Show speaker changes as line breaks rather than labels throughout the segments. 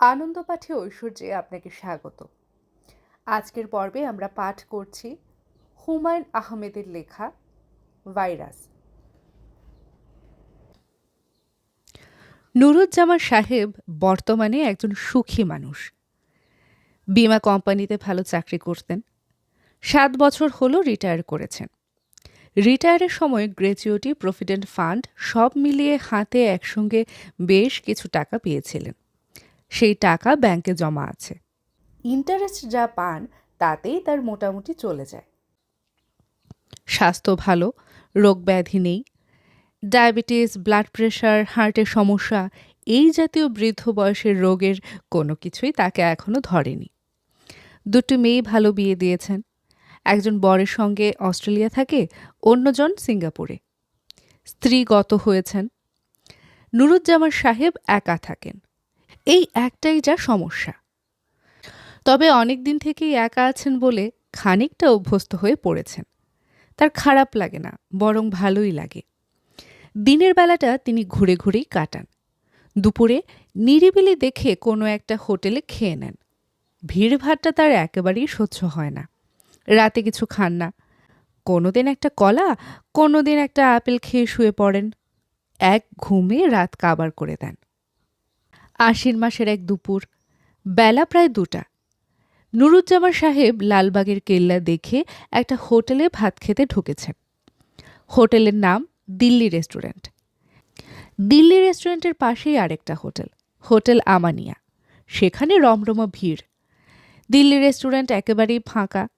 আনন্দ পাঠে ঐশ্বর্যে আপনাকে স্বাগত। আজকের পর্বে আমরা পাঠ করছি হুমায়ুন আহমেদের লেখা ভাইরাস। নুরুজ্জামান সাহেব বর্তমানে একজন সুখী মানুষ। বিমা কোম্পানিতে ভালো চাকরি করতেন। সাত বছর হলো রিটায়ার করেছেন। রিটায়ারের সময় গ্র্যাচুইটি প্রভিডেন্ট ফান্ড সব মিলিয়ে হাতে একসঙ্গে বেশ কিছু টাকা পেয়েছিলেন। সেই টাকা ব্যাংকে জমা আছে। ইন্টারেস্ট যা পান তাতেই তার মোটামুটি চলে যায়। স্বাস্থ্য ভালো রোগ ব্যাধি নেই ডায়াবেটিস ব্লাড প্রেশার হার্টের সমস্যা এই জাতীয় বৃদ্ধ বয়সের রোগের কোনো কিছুই তাকে এখনও ধরেনি। দুটো মেয়ে ভালো বিয়ে দিয়েছেন। একজন বরের সঙ্গে অস্ট্রেলিয়া থাকে অন্যজন সিঙ্গাপুরে। স্ত্রী গত হয়েছেন। নুরুজ্জামান সাহেব একা থাকেন। এই একটাই যা সমস্যা। তবে অনেক দিন থেকেই একা আছেন বলে খানিকটা অভ্যস্ত হয়ে পড়েছেন। তার খারাপ লাগে না, বরং ভালোই লাগে। দিনের বেলাটা তিনি ঘুরে ঘুরেই কাটান। দুপুরে নিরিবিলি দেখে কোনো একটা হোটেলে খেয়ে নেন। ভিড়ভাড়টা তার একেবারেই সহ্য হয় না। রাতে কিছু খান না। কোনো দিন একটা কলা কোনো দিন একটা আপেল খেয়ে শুয়ে পড়েন। এক ঘুমে রাত কাবার করে দেন। আশ্বিন মাসের এক দুপুর। বেলা প্রায় দুটা। নুরুজ্জামান সাহেব লালবাগের কেল্লা দেখে একটা হোটেলে ভাত খেতে ঢুকেছেন। হোটেলের নাম দিল্লি রেস্টুরেন্ট। দিল্লি রেস্টুরেন্টের পাশেই আরেকটা হোটেল হোটেল আমানিয়া। সেখানে রমরমা ভিড়। দিল্লি রেস্টুরেন্ট একেবারেই ফাঁকা।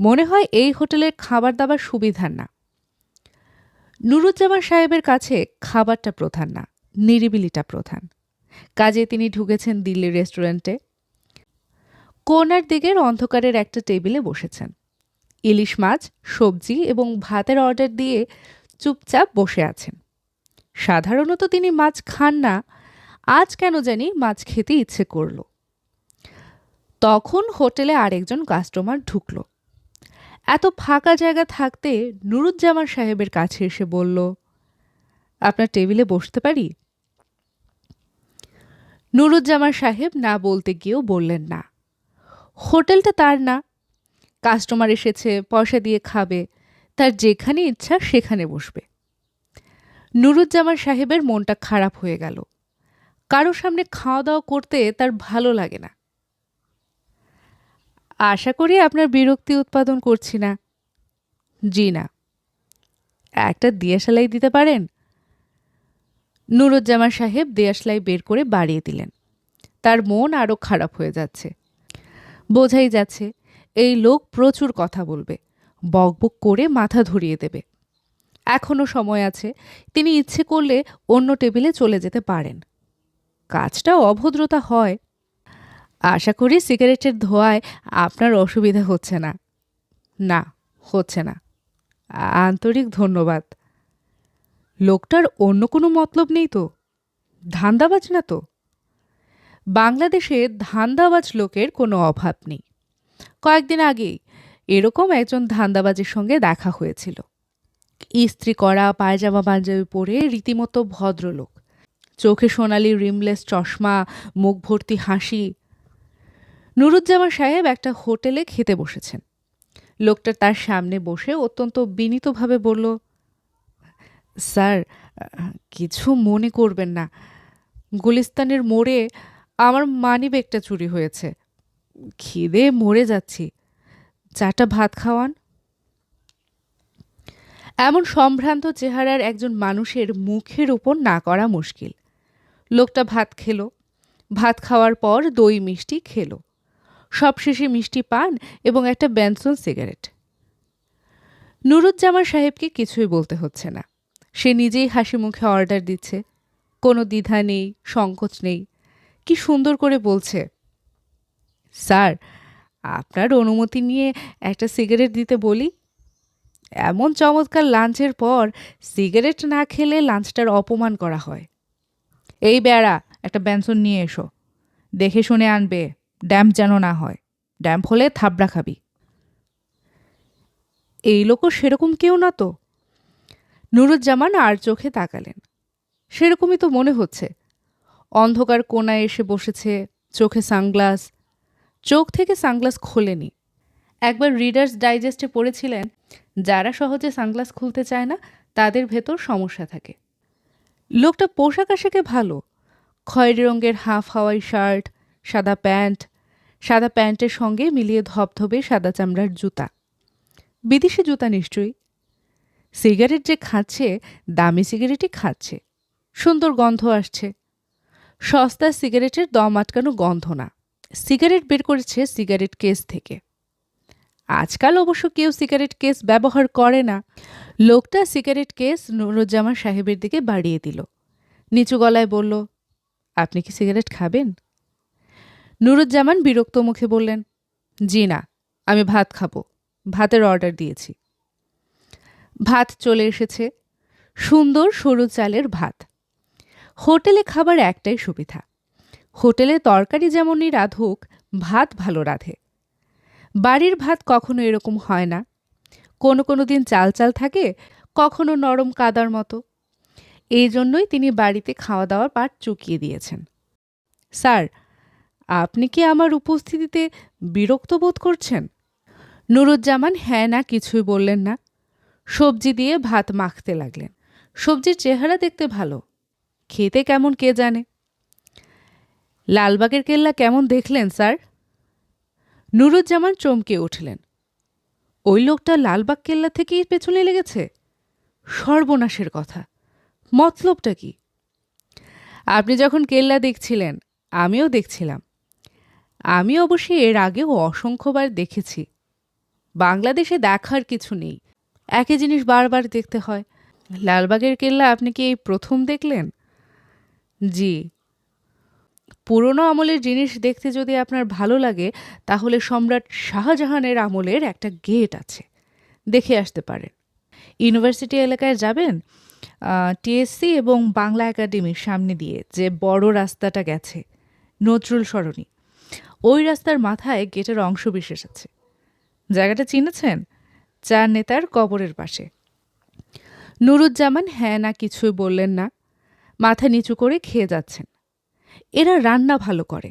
মনে হয় এই হোটেলের খাবার দাবার সুবিধার না। নুরুজ্জামান সাহেবের কাছে খাবারটা প্রধান না, নিরিবিলিটা প্রধান। কাজে তিনি ঢুকেছেন দিল্লি রেস্টুরেন্টে। কোনার দিকের অন্ধকারের একটা টেবিলে বসেছেন। ইলিশ মাছ, সবজি এবং ভাতের অর্ডার দিয়ে চুপচাপ বসে আছেন। সাধারণত তিনি মাছ খান না। আজ কেন জানি মাছ খেতে ইচ্ছে করল। তখন হোটেলে আরেকজন কাস্টমার ঢুকল। এত ফাঁকা জায়গা থাকতে নুরুজ্জামান সাহেবের কাছে এসে বলল, আপনার টেবিলে বসতে পারি? নুরুজ্জামান সাহেব না বলতে গিয়েও বললেন না। হোটেলটা তার না। কাস্টমার এসেছে, পয়সা দিয়ে খাবে, তার যেখানে ইচ্ছা সেখানে বসবে। নুরুজ্জামান সাহেবের মনটা খারাপ হয়ে গেল। কারও সামনে খাওয়া দাওয়া করতে তার ভালো লাগে না। আশা করি আপনার বিরক্তি উৎপাদন করছি না। জি না। একটা দিয়াশালাই দিতে পারেন? নুরুজ্জামান সাহেব দেয়াশলাই বের করে বাড়িয়ে দিলেন। তার মন আরও খারাপ হয়ে যাচ্ছে। বোঝাই যাচ্ছে, এই লোক প্রচুর কথা বলবে, বকবক করে মাথা ধরিয়ে দেবে। এখনও সময় আছে, তিনি ইচ্ছে করলে অন্য টেবিলে চলে যেতে পারেন। কাজটা অভদ্রতা হয়। আশা করি সিগারেটের ধোঁয়ায় আপনার অসুবিধা হচ্ছে না। না, হচ্ছে না। আন্তরিক ধন্যবাদ। লোকটার অন্য কোনো মতলব নেই তো? ধান্দাবাজ না তো? বাংলাদেশে ধান্দাবাজ লোকের কোনো অভাব নেই। কয়েকদিন আগেই এরকম একজন ধান্দাবাজের সঙ্গে দেখা হয়েছিল। ইস্ত্রি করা, পায়জামা পাঞ্জাবি পরে রীতিমতো ভদ্রলোক। চোখে সোনালি রিমলেস চশমা, মুখ ভর্তি হাসি। নুরুজ্জামান সাহেব একটা হোটেলে খেতে বসেছেন। লোকটা তার সামনে বসে অত্যন্ত বিনীতভাবে বলল স্যার, কিছু মনে করবেন না। গুলিস্তানের মোড়ে আমার মানি ব্যাগটা চুরি হয়েছে। খিদে মরে যাচ্ছি। চাটা ভাত খাওয়ান। এমন সম্ভ্রান্ত চেহারার একজন মানুষের মুখের উপর না করা মুশকিল। লোকটা ভাত খেলো। ভাত খাওয়ার পর দই মিষ্টি খেলো। সবশেষে মিষ্টি পান এবং একটা ব্যানসন সিগারেট। নুরুজ্জামান সাহেবকে কিছুই বলতে হচ্ছে না। সে নিজেই হাসি মুখে অর্ডার দিচ্ছে। কোনো দ্বিধা নেই, সংকোচ নেই। কি সুন্দর করে বলছে। স্যার, আপনার অনুমতি নিয়ে একটা সিগারেট দিতে বলি? এমন চমৎকার লাঞ্চের পর সিগারেট না খেলে লাঞ্চটার অপমান করা হয়। এই বেড়া, একটা ব্যঞ্জন নিয়ে এসো। দেখে শুনে আনবে, ড্যাম্প যেন না হয়। ড্যাম্প হলে থাবড়া খাবি। এই লোকও সেরকম কেউ না তো? নুরুজ্জামান আর চোখে তাকালেন। সেরকমই তো মনে হচ্ছে। অন্ধকার কোনায় এসে বসেছে, চোখে সানগ্লাস। চোখ থেকে সানগ্লাস খোলেনি। একবার রিডার্স ডাইজেস্টে পড়েছিলেন, যারা সহজে সানগ্লাস খুলতে চায় না, তাদের ভেতর সমস্যা থাকে। লোকটা পোশাক আশাকে ভালো। খয়েরি রঙের হাফ হাওয়াই শার্ট, সাদা প্যান্ট, সাদা প্যান্টের সঙ্গে মিলিয়ে ধবধবে সাদা চামড়ার জুতা। বিদেশি জুতা নিশ্চয়ই। সিগারেট যে খাচ্ছে, দামি সিগারেটই খাচ্ছে। সুন্দর গন্ধ আসছে। সস্তা সিগারেটের দম আটকানো গন্ধ না। সিগারেট বের করেছে সিগারেট কেস থেকে। আজকাল অবশ্য কেউ সিগারেট কেস ব্যবহার করে না। লোকটা সিগারেট কেস নুরুজ্জামান সাহেবের দিকে বাড়িয়ে দিল। নিচু গলায় বলল, আপনি কি সিগারেট খাবেন? নুরুজ্জামান বিরক্ত মুখে বললেন, জি না, আমি ভাত খাব। ভাতের অর্ডার দিয়েছি। ভাত চলে এসেছে। সুন্দর সরু চালের ভাত। হোটেলে খাবার একটাই সুবিধা। হোটেলে তরকারি যেমনই রাধুক, ভাত ভালো রাধে। বাড়ির ভাত কখনো এরকম হয় না। কোনো কোনো দিন চাল চাল থাকে, কখনো নরম কাদার মতো। এই জন্যই তিনি বাড়িতে খাওয়া দাওয়ার পাট চুকিয়ে দিয়েছেন। স্যার, আপনি কি আমার উপস্থিতিতে বিরক্ত বোধ করছেন? নুরুজ্জামান হ্যাঁ না, কিছুই বললেন না। সবজি দিয়ে ভাত মাখতে লাগলেন। সবজির চেহারা দেখতে ভালো। খেতে কেমন কে জানে? লালবাগের কেল্লা কেমন দেখলেন, স্যার? নুরুজ্জামান চমকে উঠলেন। ওই লোকটা লালবাগ কেল্লা থেকেই পেছনে লেগেছে? সর্বনাশের কথা। মতলবটা কি? আপনি যখন কেল্লা দেখছিলেন, আমিও দেখছিলাম। আমি অবশ্যই এর আগেও অসংখ্যবার দেখেছি। বাংলাদেশে দেখার কিছু নেই। একই জিনিস বারবার দেখতে হয়। লালবাগের কেল্লা আপনি কি এই প্রথম দেখলেন? জি। পুরনো আমলের জিনিস দেখতে যদি আপনার ভালো লাগে, তাহলে সম্রাট শাহজাহানের আমলের একটা গেট আছে। দেখে আসতে পারেন। ইউনিভার্সিটি এলাকায় যাবেন টিএসসি এবং বাংলা একাডেমির সামনে দিয়ে যে বড় রাস্তাটা গেছে, নজরুল সরণি। ওই রাস্তার মাথায় গেটের অংশ বিশেষ আছে। জায়গাটা চিনেছেন? চার নেতার কবরের পাশে। নুরুজ্জামান হ্যাঁ না, কিছুই বললেন না। মাথা নিচু করে খেয়ে যাচ্ছেন। এরা রান্না ভালো করে।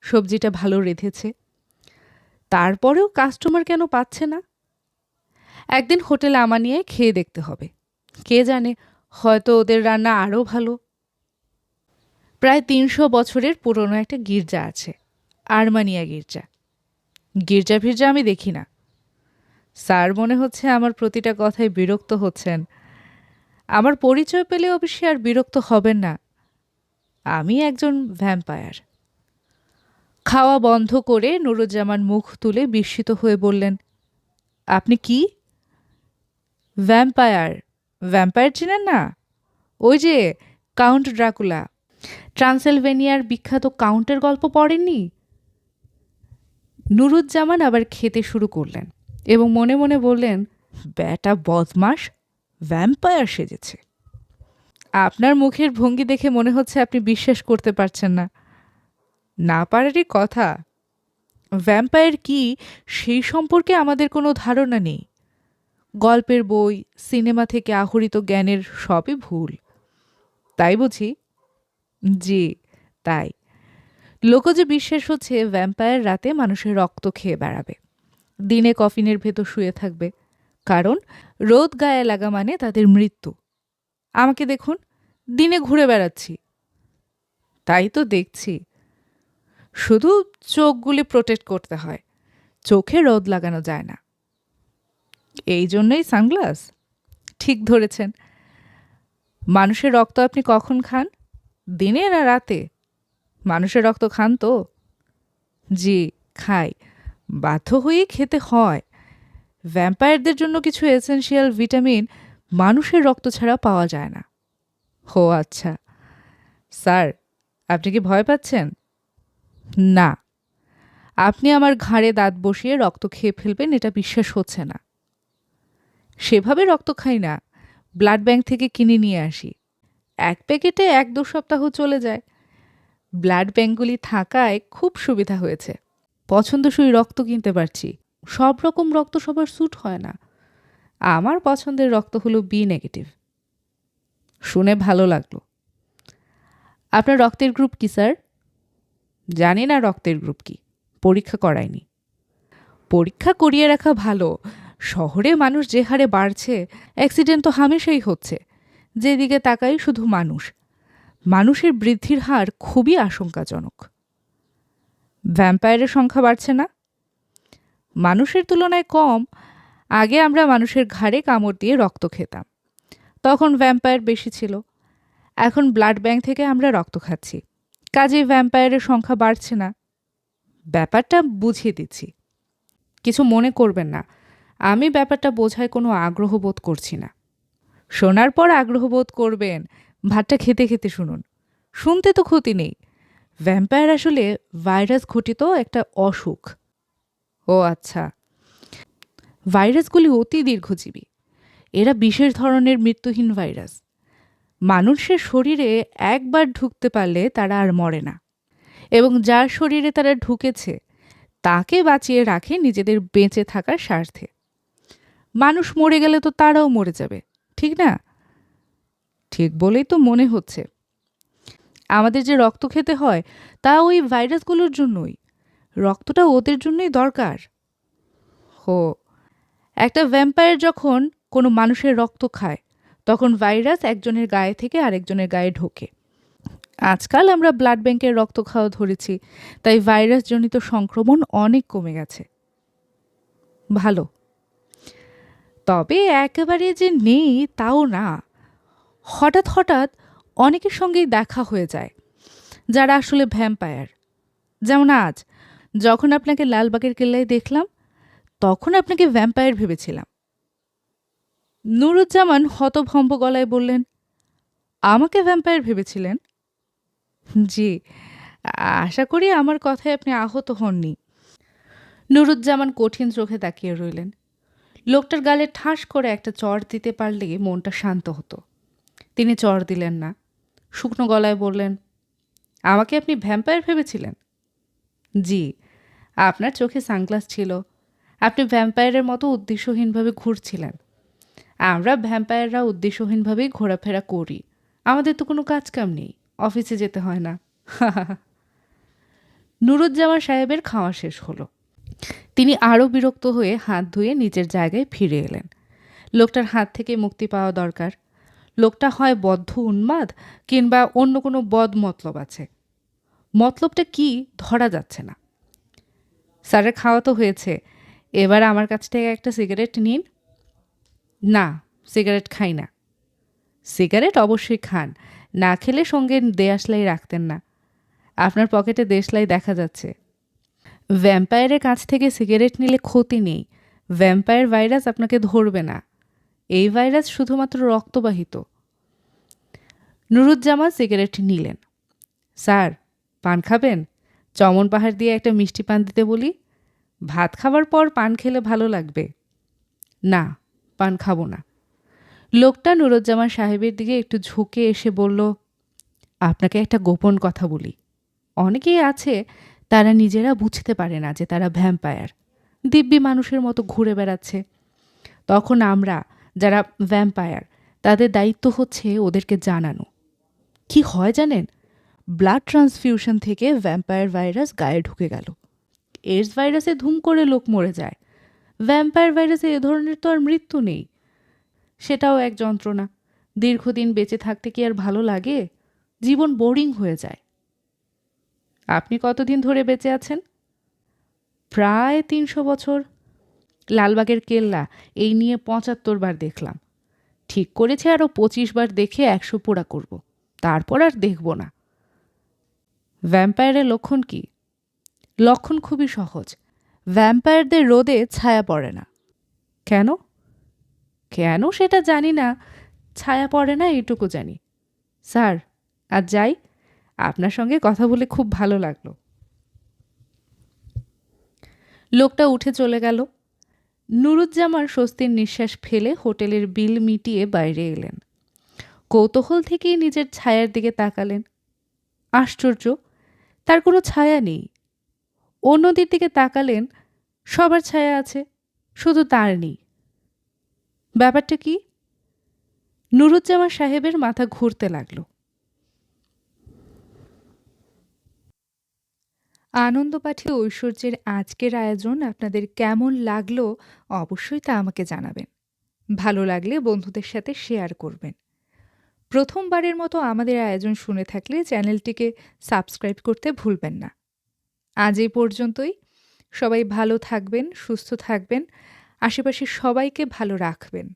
সবজিটা ভালো রেঁধেছে। তারপরেও কাস্টমার কেন পাচ্ছে না? একদিন হোটেল আমানিয়ে খেয়ে দেখতে হবে। কে জানে, হয়তো ওদের রান্না আরও ভালো। প্রায় তিনশো বছরের পুরনো একটা গির্জা আছে, আরমানিয়া গির্জা। গির্জা ফির্জা আমি দেখি না। স্যার মনে হচ্ছে আমার প্রতিটা কথায় বিরক্ত হচ্ছেন। আমার পরিচয় পেলে অবশ্যই আর বিরক্ত হবেন না। আমি একজন ভ্যাম্পায়ার খাওয়া বন্ধ করে নুরুজ্জামান মুখ তুলে বিস্মিত হয়ে বললেন, আপনি কি? ভ্যাম্পায়ার ভ্যাম্পায়ার চিনেন না? ওই যে কাউন্ট ড্রাকুলা ট্রান্সেলভেনিয়ার বিখ্যাত কাউন্টের গল্প পড়েননি? নুরুজ্জামান আবার খেতে শুরু করলেন। এবং মনে মনে বললেন, ব্যাটা বদমাস ভ্যাম্পায়ার সেজেছে। আপনার মুখের ভঙ্গি দেখে মনে হচ্ছে আপনি বিশ্বাস করতে পারছেন না। না পারারই কথা ভ্যাম্পায়ার কি সেই সম্পর্কে আমাদের কোনো ধারণা নেই। গল্পের বই, সিনেমা থেকে আহরিত জ্ঞানের সবই ভুল। তাই বুঝি? জি, তাই। লোকজ বিশ্বাস হচ্ছে ভ্যাম্পায়ার রাতে মানুষের রক্ত খেয়ে বেড়াবে। দিনে কফিনের ভেতর শুয়ে থাকবে। কারণ রোদ গায়ে লাগা মানে তাদের মৃত্যু। আমাকে দেখুন, দিনে ঘুরে বেড়াচ্ছি। তাই তো দেখছি। শুধু চোখগুলি প্রোটেক্ট করতে হয়। চোখে রোদ লাগানো যায় না। এই জন্যই সানগ্লাস। ঠিক ধরেছেন। মানুষের রক্ত আপনি কখন খান? দিনে না রাতে? মানুষের রক্ত খান তো? জি, খাই। বাধ্য হয়েই খেতে হয়। ভ্যাম্পায়ারদের জন্য কিছু এসেনশিয়াল ভিটামিন মানুষের রক্ত ছাড়া পাওয়া যায় না। হো আচ্ছা। স্যার, আপনি কি ভয় পাচ্ছেন? না। আপনি আমার ঘাড়ে দাঁত বসিয়ে রক্ত খেয়ে ফেলবেন, এটা বিশ্বাস হচ্ছে না। সেভাবে রক্ত খাই না। ব্লাড ব্যাংক থেকে কিনে নিয়ে আসি। এক প্যাকেটে এক দু সপ্তাহ চলে যায়। ব্লাড ব্যাঙ্কগুলি থাকায় খুব সুবিধা হয়েছে। পছন্দসই রক্ত কিনতে পারছি। সব রকম রক্ত সবার স্যুট হয় না। আমার পছন্দের রক্ত হলো বি নেগেটিভ শুনে ভালো লাগল। আপনার রক্তের গ্রুপ কি স্যার জানি না রক্তের গ্রুপ কি। পরীক্ষা করায়নি পরীক্ষা করিয়ে রাখা ভালো। শহরে মানুষ যে হারে বাড়ছে অ্যাক্সিডেন্ট তো হামেশাই হচ্ছে। যেদিকে তাকাই শুধু মানুষ। মানুষের বৃদ্ধির হার খুবই আশঙ্কাজনক। ভ্যাম্পায়ারের সংখ্যা বাড়ছে না? মানুষের তুলনায় কম। আগে আমরা মানুষের ঘাড়ে কামড় দিয়ে রক্ত খেতাম। তখন ভ্যাম্পায়ার বেশি ছিল। এখন ব্লাড ব্যাংক থেকে আমরা রক্ত খাচ্ছি। কাজেই ভ্যাম্পায়ারের সংখ্যা বাড়ছে না। ব্যাপারটা বুঝিয়ে দিচ্ছি। কিছু মনে করবেন না। আমি ব্যাপারটা বোঝায় কোনো আগ্রহ বোধ করছি না। শোনার পর আগ্রহ বোধ করবেন। ভাতটা খেতে খেতে শুনুন। শুনতে তো ক্ষতি নেই। ভ্যাম্পায়ার আসলে ভাইরাস ঘটিত একটা অসুখ। ও আচ্ছা। ভাইরাসগুলি অতি দীর্ঘজীবী। এরা বিশেষ ধরনের মৃত্যুহীন ভাইরাস মানুষের শরীরে একবার ঢুকতে পারলে তারা আর মরে না। এবং যার শরীরে তারা ঢুকেছে, তাকে বাঁচিয়ে রাখে নিজেদের বেঁচে থাকার স্বার্থে। মানুষ মরে গেলে তো তারাও মরে যাবে, ঠিক না? ঠিক বলেই তো মনে হচ্ছে। আমাদের যে রক্ত খেতে হয়, তা ওই ভাইরাসগুলোর জন্যই। রক্তটা ওদের জন্যই দরকার। হো, একটা ভ্যাম্পায়ার যখন কোনো মানুষের রক্ত খায়, তখন ভাইরাস একজনের গায়ে থেকে আরেকজনের গায়ে ঢোকে। আজকাল আমরা ব্লাড ব্যাংকের রক্ত খাওয়া ধরেছি, তাই ভাইরাসজনিত সংক্রমণ অনেক কমে গেছে। ভালো। তবে একেবারে যে নেই, তাও না। হঠাৎ হঠাৎ অনেকের সঙ্গেই দেখা হয়ে যায়, যারা আসলে ভ্যাম্পায়ার। যেমন আজ, যখন আপনাকে লালবাগের কেল্লায় দেখলাম, তখন আপনাকে ভ্যাম্পায়ার ভেবেছিলাম। নুরুজ্জামান হতভম্ব গলায় বললেন, আমাকে ভ্যাম্পায়ার ভেবেছিলেন? জি, আশা করি আমার কথায় আপনি আহত হননি। নুরুজ্জামান কঠিন চোখে তাকিয়ে রইলেন। লোকটার গালে ঠাস করে একটা চর দিতে পারলে মনটা শান্ত হতো। তিনি চর দিলেন না। শুকনো গলায় বললেন, আমাকে আপনি ভ্যাম্পায়ার ভেবেছিলেন? জি, আপনার চোখে সানগ্লাস ছিল। আপনি ভ্যাম্পায়ারের মতো উদ্দেশ্যহীনভাবে ঘুরছিলেন। আমরা ভ্যাম্পায়াররা উদ্দেশ্যহীনভাবেই ঘোরাফেরা করি। আমাদের তো কোনো কাজ কাম নেই, অফিসে যেতে হয় না। নুরুজ্জামান সাহেবের খাওয়া শেষ হলো। তিনি আরও বিরক্ত হয়ে হাত ধুয়ে নিজের জায়গায় ফিরে এলেন। লোকটার হাত থেকে মুক্তি পাওয়া দরকার। লোকটা হয় বদ্ধ উন্মাদ কিংবা অন্য কোনো বদ মতলব আছে। মতলবটা কি ধরা যাচ্ছে না। স্যারের খাওয়া তো হয়েছে। এবার আমার কাছ থেকে একটা সিগারেট নিন। না, সিগারেট খাই না। সিগারেট অবশ্যই খান। না খেলে সঙ্গে দেয়াশলাই রাখতেন না। আপনার পকেটে দেশলাই দেখা যাচ্ছে। ভ্যাম্পায়ারের কাছ থেকে সিগারেট নিলে ক্ষতি নেই। ভ্যাম্পায়ার ভাইরাস আপনাকে ধরবে না। এই ভাইরাস শুধুমাত্র রক্তবাহিত। নুরুজ্জামান সিগারেট নিলেন। স্যার, পান খাবেন? চমন পাহাড় দিয়ে একটা মিষ্টি পান দিতে বলি? ভাত খাবার পর পান খেলে ভালো লাগবে? না, পান খাব না। লোকটা নুরুজ্জামান সাহেবের দিকে একটু ঝুঁকে এসে বলল, আপনাকে একটা গোপন কথা বলি। অনেকেই আছে, তারা নিজেরা বুঝতে পারে না যে তারা ভ্যাম্পায়ার। দিব্যি মানুষের মতো ঘুরে বেড়াচ্ছে। তখন আমরা যারা ভ্যাম্পায়ার তাদের দায়িত্ব হচ্ছে ওদেরকে জানানো। কি হয় জানেন? ব্লাড ট্রান্সফিউশন থেকে ভ্যাম্পায়ার ভাইরাস গায়ে ঢুকে গেল। এইডস ভাইরাসে ধুম করে লোক মরে যায়। ভ্যাম্পায়ার ভাইরাসে এ ধরনের তো আর মৃত্যু নেই। সেটাও এক যন্ত্রণা। দীর্ঘদিন বেঁচে থাকতে কি আর ভালো লাগে? জীবন বোরিং হয়ে যায়। আপনি কতদিন ধরে বেঁচে আছেন? প্রায় তিনশো বছর। লালবাগের কেল্লা, এই নিয়ে পঁচাত্তর বার দেখলাম। ঠিক করেছে আরও পঁচিশ বার দেখে একশো পোড়া করব, তারপর আর দেখব না। ভ্যাম্পায়ারের লক্ষণ কি? লক্ষণ খুবই সহজ ভ্যাম্পায়ারদের রোদে ছায়া পড়ে না। কেন? কেন সেটা জানি না, ছায়া পড়ে না এইটুকু জানি। স্যার আজ যাই, আপনার সঙ্গে কথা বলে খুব ভালো লাগল। লোকটা উঠে চলে গেল। নুরুজ্জামান স্বস্তির নিঃশ্বাস ফেলে হোটেলের বিল মিটিয়ে বাইরে এলেন। কৌতূহল থেকেই নিজের ছায়ার দিকে তাকালেন। আশ্চর্য, তার কোনো ছায়া নেই। অন্যদের দিকে তাকালেন, সবার ছায়া আছে, শুধু তার নেই ব্যাপারটা কি? নুরুজ্জামান সাহেবের মাথা ঘুরতে লাগল। আনন্দপাঠী ঐশ্বর্যের আজকের আয়োজন আপনাদের কেমন লাগল অবশ্যই তা আমাকে জানাবেন। ভালো লাগলে বন্ধুদের সাথে শেয়ার করবেন। প্রথমবারের মতো আমাদের আয়োজন শুনে থাকলে চ্যানেলটিকে সাবস্ক্রাইব করতে ভুলবেন না। আজ এই পর্যন্তই। সবাই ভালো থাকবেন, সুস্থ থাকবেন। আশেপাশে সবাইকে ভালো রাখবেন।